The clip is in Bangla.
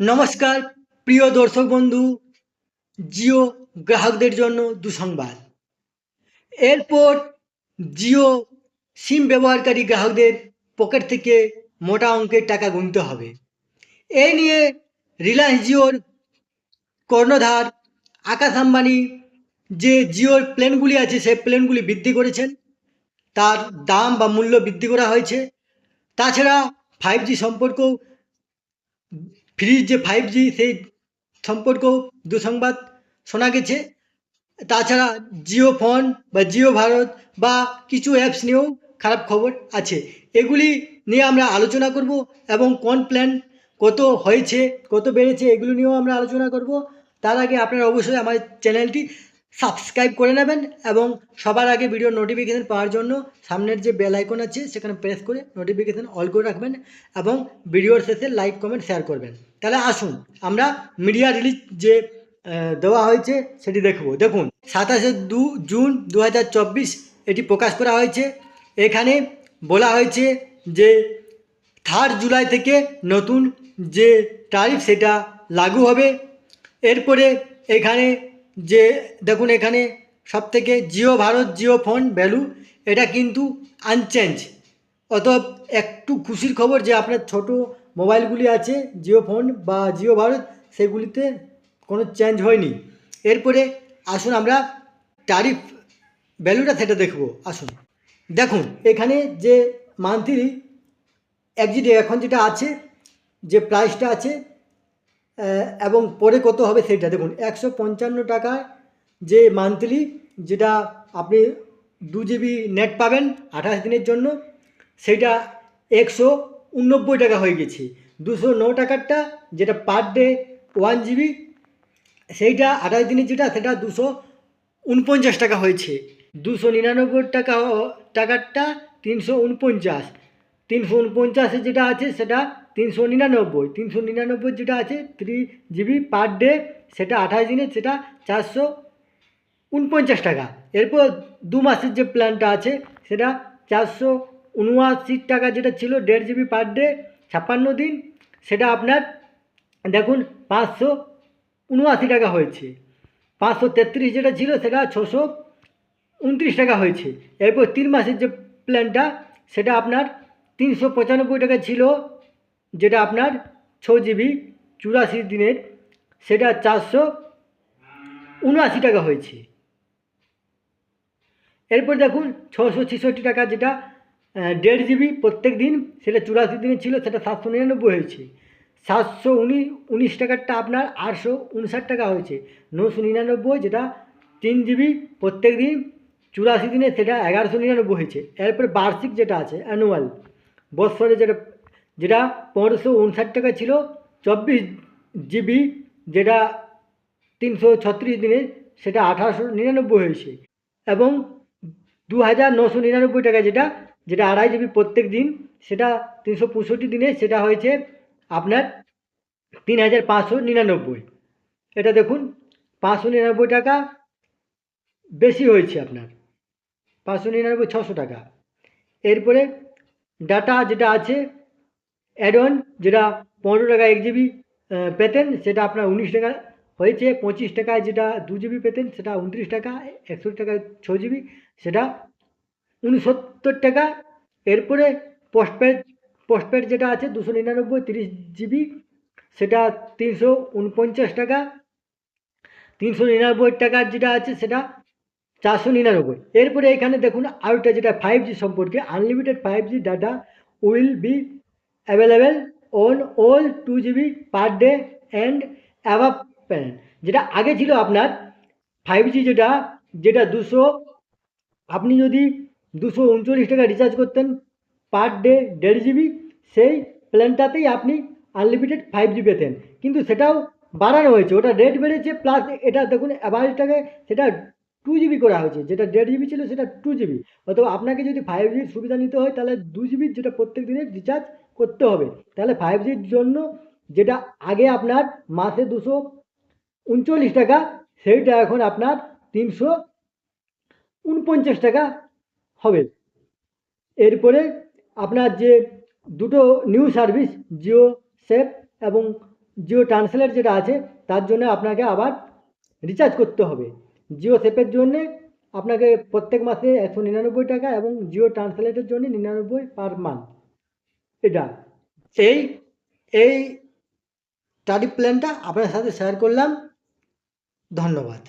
নমস্কার, প্রিয় দর্শক বন্ধু, জিও গ্রাহকদের জন্য দুসংবাদ। এরপর জিও সিম ব্যবহারকারী গ্রাহকদের পকেট থেকে মোটা অঙ্কের টাকা গুনতে হবে। এই নিয়ে রিলায়েন্স জিওর কর্ণধার আকাশ আম্বানি যে জিওর প্লেনগুলি আছে, সেই প্লেনগুলি বৃদ্ধি করেছেন। তার দাম বা মূল্য বৃদ্ধি করা হয়েছে। তাছাড়া ফাইভ জি সম্পর্কেও ফ্রির যে ফাইভ জি সেই সম্পর্কেও দুসংবাদ শোনা গেছে। তাছাড়া জিও ফোন বা জিও ভারত বা কিছু অ্যাপস নিয়েও খারাপ খবর আছে। এগুলি নিয়ে আমরা আলোচনা করব এবং কোন প্ল্যান কত হয়েছে, কত বেড়েছে এগুলি নিয়েও আমরা আলোচনা করব। তার আগে আপনারা অবশ্যই আমার চ্যানেলটি সাবস্ক্রাইব করে নেবেন এবং সবার আগে ভিডিও নোটিফিকেশান পাওয়ার জন্য সামনের যে বেল আইকন আছে, সেখানে প্রেস করে নোটিফিকেশান অল করে রাখবেন এবং ভিডিওর শেষে লাইক কমেন্ট শেয়ার করবেন। তাহলে আসুন, আমরা মিডিয়া রিলিজ যে দেওয়া হয়েছে, সেটি দেখব। দেখুন, সাতাশে দু, জুন দু হাজার চব্বিশ এটি প্রকাশ করা হয়েছে। এখানে বলা হয়েছে যে থার্ড জুলাই থেকে নতুন যে তারিফ সেটা লাগু হবে। এরপরে এখানে যে দেখুন এখানে সব থেকে Jio Bharat Jio phone value, এটা কিন্তু আনচেঞ্জ। অতএব একটু খুশির খবর যে আপনার ছোট মোবাইলগুলি আছে, জিও ফোন বা জিও ভারত, সেগুলিতে কোনো চেঞ্জ হয়নি। এরপরে আসুন আমরা ট্যারিফ ভ্যালুটা সেটা দেখব, আসুন। দেখুন, এখানে যে মান্থলি একজিডি এখন যেটা আছে, যে প্রাইসটা আছে এবং পরে কত হবে সেটা দেখুন, একশো পঞ্চান্ন টাকা যে মান্থলি যেটা আপনি দু জিবি নেট পাবেন আঠাশ দিনের জন্য সেটা একশো উননব্বই টাকা হয়ে গেছে। দুশো ন টাকারটা যেটা পার ডে ওয়ান জিবি সেইটা আঠাশ দিনের যেটা, সেটা দুশো উনপঞ্চাশ টাকা হয়েছে। দুশো নিরানব্বই টাকা, টাকারটা তিনশো উনপঞ্চাশ। তিনশো উনপঞ্চাশে যেটা আছে, সেটা তিনশো নিরানব্বই তিনশো নিরানব্বই যেটা আছে থ্রি জিবি পার ডে সেটা আঠাশ দিনে সেটা চারশো উনপঞ্চাশ টাকা। এরপর দু মাসের যে প্ল্যানটা আছে, সেটা চারশো উনআশি টাকা যেটা ছিল, দেড় জিবি পার ডে ছাপ্পান্ন দিন, সেটা আপনার দেখুন পাঁচশো উনআশি টাকা হয়েছে। পাঁচশো তেত্রিশ যেটা ছিল, সেটা ছশো উনত্রিশ টাকা হয়েছে। এরপর তিন মাসের যে প্ল্যানটা সেটা আপনার তিনশো পঁচানব্বই টাকা ছিল যেটা আপনার ছ জিবি চুরাশি দিনের, সেটা চারশো উনআশি টাকা হয়েছে। এরপর দেখুন, ছশো ছেষট্টি টাকা যেটা দেড় জিবি প্রত্যেক দিন, সেটা চুরাশি দিনে ছিল, সেটা সাতশো নিরানব্বই হয়েছে। সাতশো উনি, উনিশ টাকারটা আপনার আটশো উনষাট টাকা হয়েছে। নশো নিরানব্বই যেটা তিন জিবি প্রত্যেক দিন, চুরাশি দিনে সেটা এগারোশো নিরানব্বই হয়েছে। এরপর বার্ষিক যেটা আছে অ্যানুয়াল বৎসরে যেটা যেটা পনেরোশো উনষাট টাকা ছিল, চব্বিশ জিবি যেটা তিনশো ছত্রিশ দিনে সেটা আঠারোশো নিরানব্বই হয়েছে এবং দু হাজার নশো নিরানব্বই টাকা যেটা যেটা আড়াই জিবি প্রত্যেক দিন, সেটা তিনশো পঁয়ষট্টি দিনে সেটা হয়েছে আপনার তিন হাজার পাঁচশো নিরানব্বই। এটা দেখুন, পাঁচশো নিরানব্বই টাকা বেশি হয়েছে আপনার, পাঁচশো নিরানব্বই, ছশো টাকা। এরপরে ডাটা যেটা আছে অ্যাড অন যেটা পনেরো টাকা এক জিবি পেতেন, সেটা আপনার উনিশ টাকা হয়েছে। পঁচিশ টাকায় যেটা দু জিবি পেতেন, সেটা উনত্রিশ টাকা, একষট্টি টাকায় ছ জিবি সেটা উনসত্তর টাকা। এরপরে পোস্টপেড পোস্টপেড যেটা আছে, দুশো নিরানব্বই, তিরিশ জিবি সেটা তিনশো উনপঞ্চাশ টাকা। তিনশো নিরানব্বই টাকার যেটা আছে, সেটা চারশো নিরানব্বই। এরপরে এখানে দেখুন আরেকটা যেটা ফাইভ জি সম্পর্কে unlimited five G data will be available on all two GB per day and above plan যেটা আগে ছিল আপনার ফাইভ জি যেটা যেটা দুশো, আপনি যদি দুশো উনচল্লিশ টাকা রিচার্জ করতেন পার ডে দেড় জিবি সেই প্ল্যানটাতেই আপনি আনলিমিটেড ফাইভ জি পেতেন। কিন্তু সেটাও বাড়ানো হয়েছে, ওটা রেট বেড়েছে প্লাস এটা দেখুন অ্যাভারেজটাকে সেটা টু জিবি করা হয়েছে, যেটা দেড় জিবি ছিল সেটা টু জিবি অথবা আপনাকে যদি ফাইভ জির সুবিধা নিতে হয়, তাহলে দু জিবির যেটা প্রত্যেক দিনের রিচার্জ করতে হবে। তাহলে ফাইভ জির জন্য যেটা আগে আপনার মাসে দুশো উনচল্লিশ টাকা, সেইটা এখন আপনার তিনশো উনপঞ্চাশ টাকা হবে। এরপরে আপনার যে দুটো নিউ সার্ভিস জিও সেফ এবং জিও ট্রান্সলেট যেটা আছে, তার জন্য আপনাকে আবার রিচার্জ করতে হবে। জিও সেফের জন্যে আপনাকে প্রত্যেক মাসে একশো নিরানব্বই টাকা এবং জিও ট্রান্সলেটের জন্য নিরানব্বই পার মান্থ এটা। এই এই স্টাডি প্ল্যানটা আপনার সাথে শেয়ার করলাম। ধন্যবাদ।